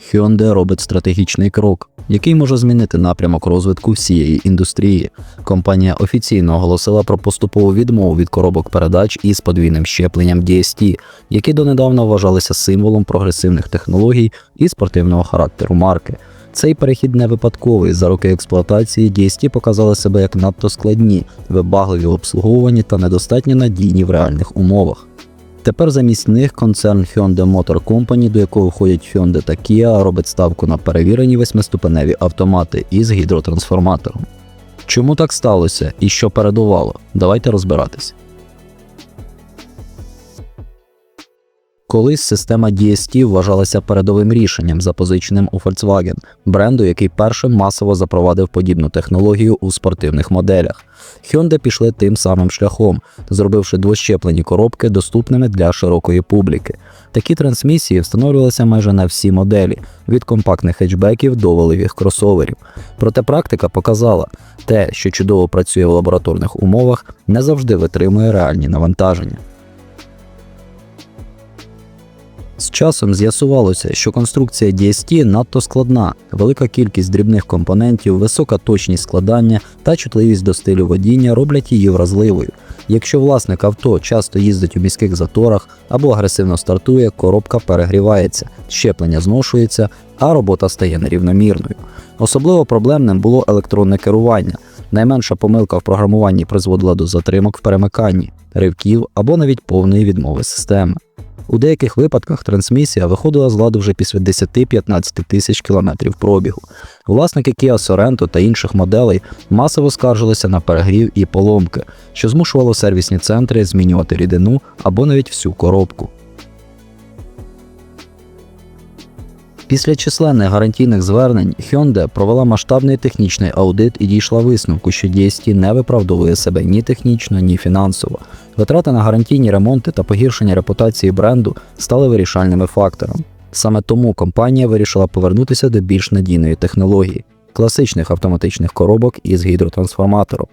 Hyundai робить стратегічний крок, який може змінити напрямок розвитку всієї індустрії. Компанія офіційно оголосила про поступову відмову від коробок передач із подвійним щепленням DST, які донедавна вважалися символом прогресивних технологій і спортивного характеру марки. Цей перехід не випадковий. За роки експлуатації DST показали себе як надто складні, вибагливі в обслуговуванні та недостатньо надійні в реальних умовах. Тепер замість них концерн Hyundai Motor Company, до якого входять Hyundai та Kia, робить ставку на перевірені восьмиступеневі автомати із гідротрансформатором. Чому так сталося і що передувало? Давайте розбиратись. Колись система DST вважалася передовим рішенням, запозиченим у Volkswagen, бренду, який першим масово запровадив подібну технологію у спортивних моделях. Hyundai пішли тим самим шляхом, зробивши двощеплені коробки доступними для широкої публіки. Такі трансмісії встановлювалися майже на всі моделі, від компактних хетчбеків до великих кросоверів. Проте практика показала, те, що чудово працює в лабораторних умовах, не завжди витримує реальні навантаження. З часом з'ясувалося, що конструкція DST надто складна, велика кількість дрібних компонентів, висока точність складання та чутливість до стилю водіння роблять її вразливою. Якщо власник авто часто їздить у міських заторах або агресивно стартує, коробка перегрівається, щеплення зношується, а робота стає нерівномірною. Особливо проблемним було електронне керування. Найменша помилка в програмуванні призводила до затримок в перемиканні, ривків або навіть повної відмови системи. У деяких випадках трансмісія виходила з ладу вже після 10-15 тисяч кілометрів пробігу. Власники Kia Sorento та інших моделей масово скаржилися на перегрів і поломки, що змушувало сервісні центри змінювати рідину або навіть всю коробку. Після численних гарантійних звернень Hyundai провела масштабний технічний аудит і дійшла висновку, що DST не виправдовує себе ні технічно, ні фінансово. Витрати на гарантійні ремонти та погіршення репутації бренду стали вирішальними фактором. Саме тому компанія вирішила повернутися до більш надійної технології класичних автоматичних коробок із гідротрансформатором.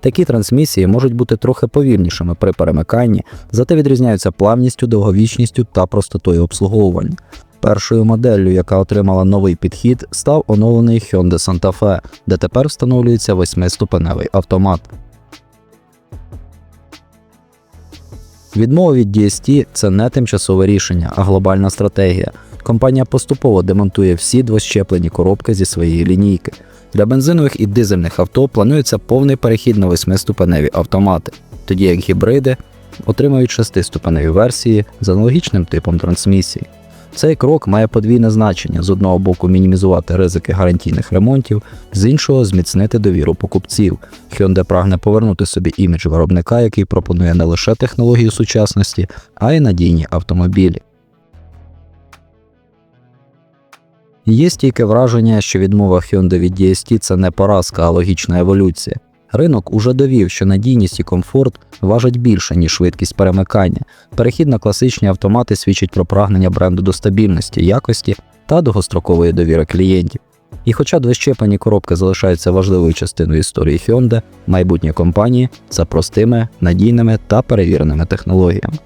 Такі трансмісії можуть бути трохи повільнішими при перемиканні, зате відрізняються плавністю, довговічністю та простотою обслуговування. Першою моделлю, яка отримала новий підхід, став оновлений Hyundai Santa Fe, де тепер встановлюється восьмиступеневий автомат. Відмова від DST – це не тимчасове рішення, а глобальна стратегія. Компанія поступово демонтує всі двощеплені коробки зі своєї лінійки. Для бензинових і дизельних авто планується повний перехід на восьмиступеневі автомати, тоді як гібриди отримають шестиступеневі версії з аналогічним типом трансмісії. Цей крок має подвійне значення: з одного боку мінімізувати ризики гарантійних ремонтів, з іншого зміцнити довіру покупців. Hyundai прагне повернути собі імідж виробника, який пропонує не лише технологію сучасності, а й надійні автомобілі. Є стійке враження, що відмова Hyundai від DST – це не поразка, а логічна еволюція. Ринок уже довів, що надійність і комфорт важать більше, ніж швидкість перемикання. Перехід на класичні автомати свідчить про прагнення бренду до стабільності, якості та довгострокової довіри клієнтів. І хоча двощепані коробки залишаються важливою частиною історії Hyundai, майбутнє компанії за простими, надійними та перевіреними технологіями.